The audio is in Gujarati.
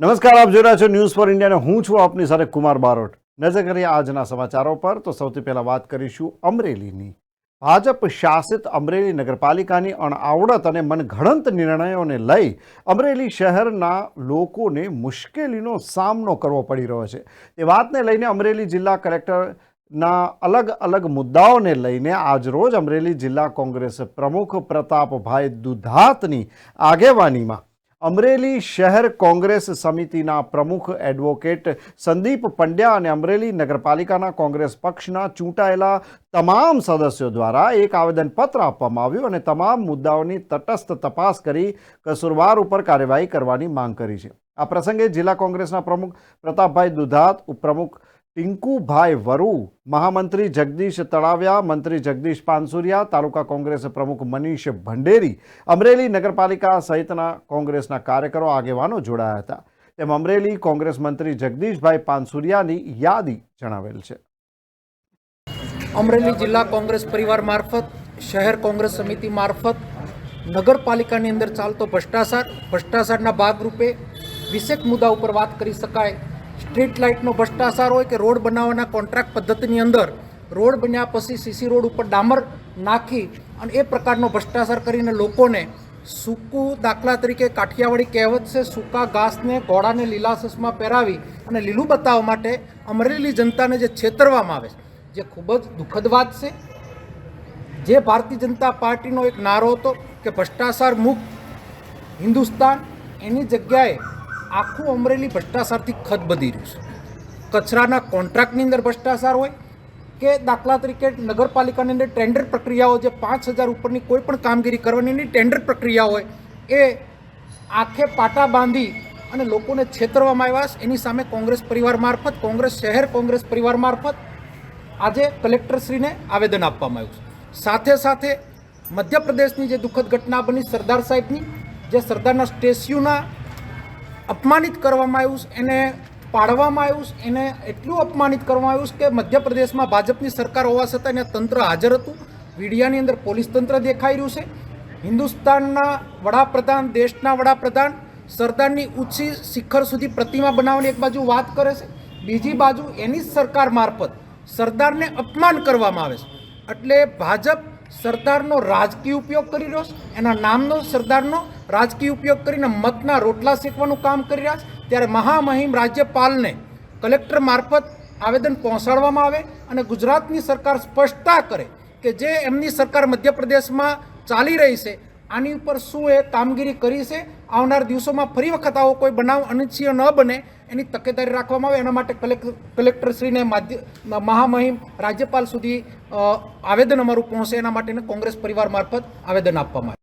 નમસ્કાર, આપ જોઈ રહ્યા છો ન્યૂઝ ફોર ઇન્ડિયાને હું છું આપની સાથે કુમાર બારોટ. નજર કરીએ આજના સમાચારો પર, તો સૌથી પહેલાં વાત કરીશું અમરેલીની. ભાજપ શાસિત અમરેલી નગરપાલિકાની અણઆવડત અને મનઘડંત નિર્ણયોને લઈ અમરેલી શહેરના લોકોને મુશ્કેલીનો સામનો કરવો પડી રહ્યો છે. એ વાતને લઈને અમરેલી જિલ્લા કલેક્ટરના અલગ અલગ મુદ્દાઓને લઈને આજરોજ અમરેલી જિલ્લા કોંગ્રેસ પ્રમુખ પ્રતાપભાઈ દુધાતની આગેવાનીમાં અમરેલી શહેર કોંગ્રેસ સમિતિના પ્રમુખ એડવોકેટ સંદીપ પંડ્યા અને અમરેલી નગરપાલિકાના કોંગ્રેસ પક્ષના ચૂંટાયેલા તમામ સદસ્યો દ્વારા એક આવેદનપત્ર આપવામાં આવ્યું અને તમામ મુદ્દાઓની તટસ્થ તપાસ કરી કસુરવાર ઉપર કાર્યવાહી કરવાની માંગ કરી છે. આ પ્રસંગે જિલ્લા કોંગ્રેસના પ્રમુખ પ્રતાપભાઈ દુધાત, ઉપપ્રમુખ ટિંકુભાઈ વરુ, મહામંત્રી જગદીશ તળાવ્યા, મંત્રી જગદીશ પાનસુરિયા, તાલુકા કોંગ્રેસ પ્રમુખ મનીષ ભંડેરી, અમરેલી નગરપાલિકા સહિતના કોંગ્રેસના કાર્યકરો આગેવાનો જોડાયા હતા. તેમ અમરેલી કોંગ્રેસ મંત્રી જગદીશભાઈ પાનસુરિયાની યાદી જણાવેલ છે. અમરેલી જિલ્લા કોંગ્રેસ પરિવાર મારફત, શહેર કોંગ્રેસ સમિતિ મારફત, નગરપાલિકાની અંદર ચાલતો ભ્રષ્ટાચાર, ભ્રષ્ટાચારના ભાગરૂપે વિશેષ મુદ્દા ઉપર વાત કરી શકાય સ્ટ્રીટ લાઇટનો ભ્રષ્ટાચાર હોય કે રોડ બનાવવાના કોન્ટ્રાક્ટ પદ્ધતિની અંદર, રોડ બન્યા પછી સીસી રોડ ઉપર ડામર નાખી અને એ પ્રકારનો ભ્રષ્ટાચાર કરીને લોકોને સૂકું દાખલા તરીકે કાઠિયાવાડી કહેવત છે, સૂકા ઘાસને ઘોડાને લીલા સસમાં પહેરાવી અને લીલું બતાવવા માટે અમરેલી જનતાને જે છેતરવામાં આવે છે, જે ખૂબ જ દુઃખદ વાત છે. જે ભારતીય જનતા પાર્ટીનો એક નારો હતો કે ભ્રષ્ટાચાર મુક્ત હિન્દુસ્તાન એની જગ્યાએ આખું અમરેલી ભ્રષ્ટાચારથી ખતબદી રહ્યું છે. કચરાના કોન્ટ્રાક્ટની અંદર ભ્રષ્ટાચાર હોય કે દાખલા તરીકે નગરપાલિકાની અંદર ટેન્ડર પ્રક્રિયાઓ જે પાંચ હજાર ઉપરની કોઈ પણ કામગીરી કરવાની ટેન્ડર પ્રક્રિયા હોય, એ આંખે પાટા બાંધી અને લોકોને છેતરવામાં આવ્યા છે. એની સામે કોંગ્રેસ પરિવાર મારફત, કોંગ્રેસ શહેર કોંગ્રેસ પરિવાર મારફત આજે કલેક્ટરશ્રીને આવેદન આપવામાં આવ્યું છે. સાથે સાથે મધ્યપ્રદેશની જે દુઃખદ ઘટના બની સરદાર સાહેબની, જે સરદારના સ્ટેચ્યુના અપમાનિત કરવામાં આવ્યું એને પાડવામાં આવ્યું એને એટલું અપમાનિત કરવામાં આવ્યું કે મધ્યપ્રદેશમાં ભાજપની સરકાર હોવા છતાં એને તંત્ર હાજર હતું. મીડિયાની અંદર પોલીસ તંત્ર દેખાઈ રહ્યું છે. હિન્દુસ્તાનના વડાપ્રધાન, દેશના વડાપ્રધાન સરદારની ઊંચી શિખર સુધી પ્રતિમા બનાવવાની એક બાજુ વાત કરે છે. બીજી બાજુ એની સરકાર મારફત સરદારને અપમાન કરવામાં આવે છે. એટલે ભાજપ સરદારનો રાજકીય ઉપયોગ કરી રહ્યો છે. એના નામનો સરદારનો રાજકીય ઉપયોગ કરીને મતના રોટલા શેકવાનું કામ કરી રહ્યા છે. ત્યારે મહામહિમ રાજ્યપાલને કલેક્ટર મારફત આવેદન પહોંચાડવામાં આવે અને ગુજરાતની સરકાર સ્પષ્ટતા કરે કે જે એમની સરકાર મધ્યપ્રદેશમાં ચાલી રહી છે, આની ઉપર શું એ કામગીરી કરી છે, આવનાર દિવસોમાં ફરી વખત આવો કોઈ બનાવ અનિચ્છીય ન બને એની તકેદારી રાખવામાં આવે. એના માટે કલેક્ટર કલેક્ટરશ્રીને માધ્ય, મહામહિમ રાજ્યપાલ સુધી આવેદન અમારું પહોંચે. એના માટેને કોંગ્રેસ પરિવાર મારફત આવેદન આપવામાં